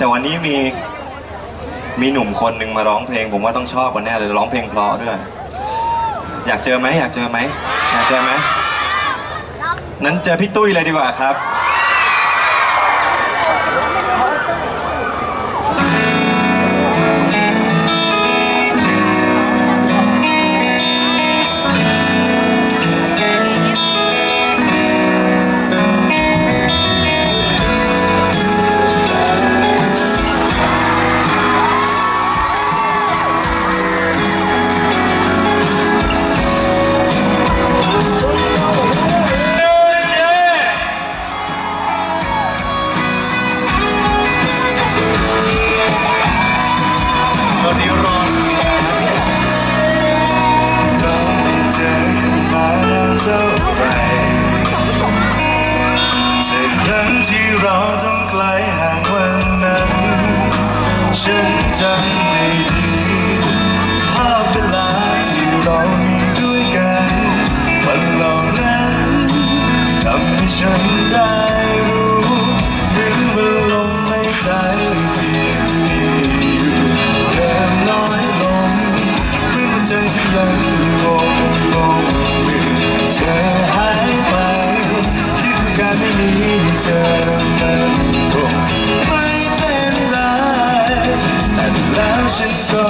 แต่วันนี้มีมีหนุ่มคนหนึ่งมาร้องเพลงผมว่าต้องชอบกันแน่เลยร้องเพลงเพราะด้วย อยากเจอไหมอยากเจอไหมอยากเจอไหมนั้นเจอพี่ตุ้ยเลยดีกว่าครับ ฉันจำได้ดีภาพเวลาที่เรามีด้วยกันวันเหล่านั้นทำให้ฉันได้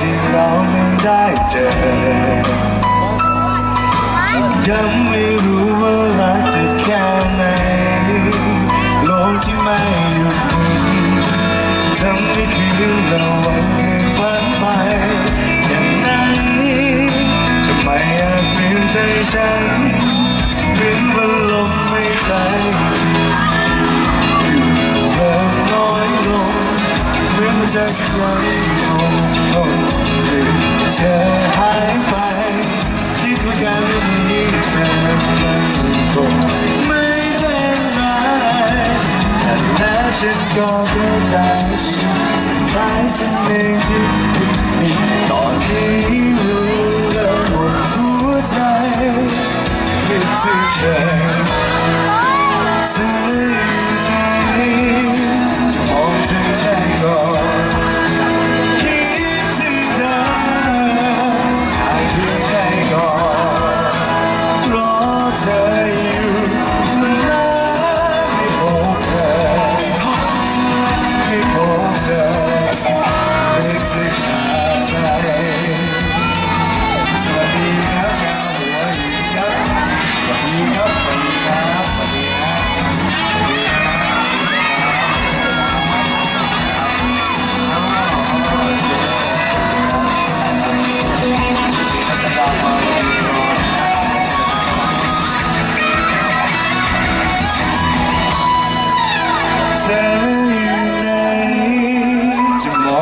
ที่เราไม่ได้เจอยังไม่รู้ว่ารักเธอแค่ไหนโลกที่ไม่หยุดถึงทำให้คืนเราวันหนึ่งผ่านไปอย่างไหนทำไมอาจเปลี่ยนใจฉันเพียงว่าลมไม่ใจ เหมือนว่าจะฉันยังคงคงหรือเธอหายไปคิดว่าการไม่มีเธอมัน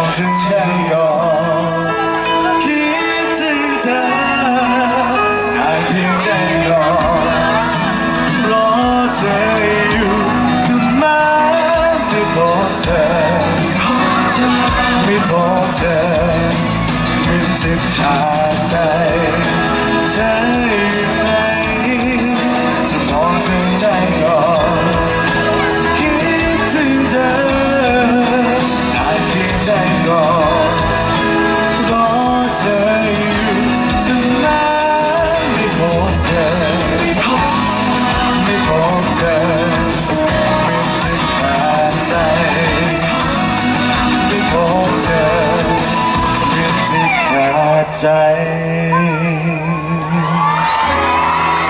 จะมองถึงฉันก่อนคิดถึงเธอหากเพียงใจก่อนรอเธออยู่คือมาไม่พบเธอไม่พบเธอเป็นสิบชาใจเธอ จ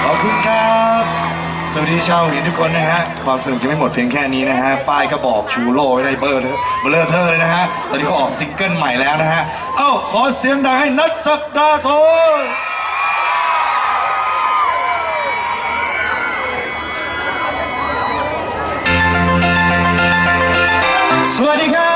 ขอบคุณครับ สวัสดีชาวหินทุกคนนะฮะ ความสนุกยังไม่หมดเพียงแค่นี้นะฮะ ป้ายก็บอกชูโลไว้ได้เบอร์เลยเบอร์เธอเลยนะฮะ ตอนนี้เขาออกซิงเกิลใหม่แล้วนะฮะ เอ้า ขอเสียงดังให้นัทสักดาโทสวัสดีครับ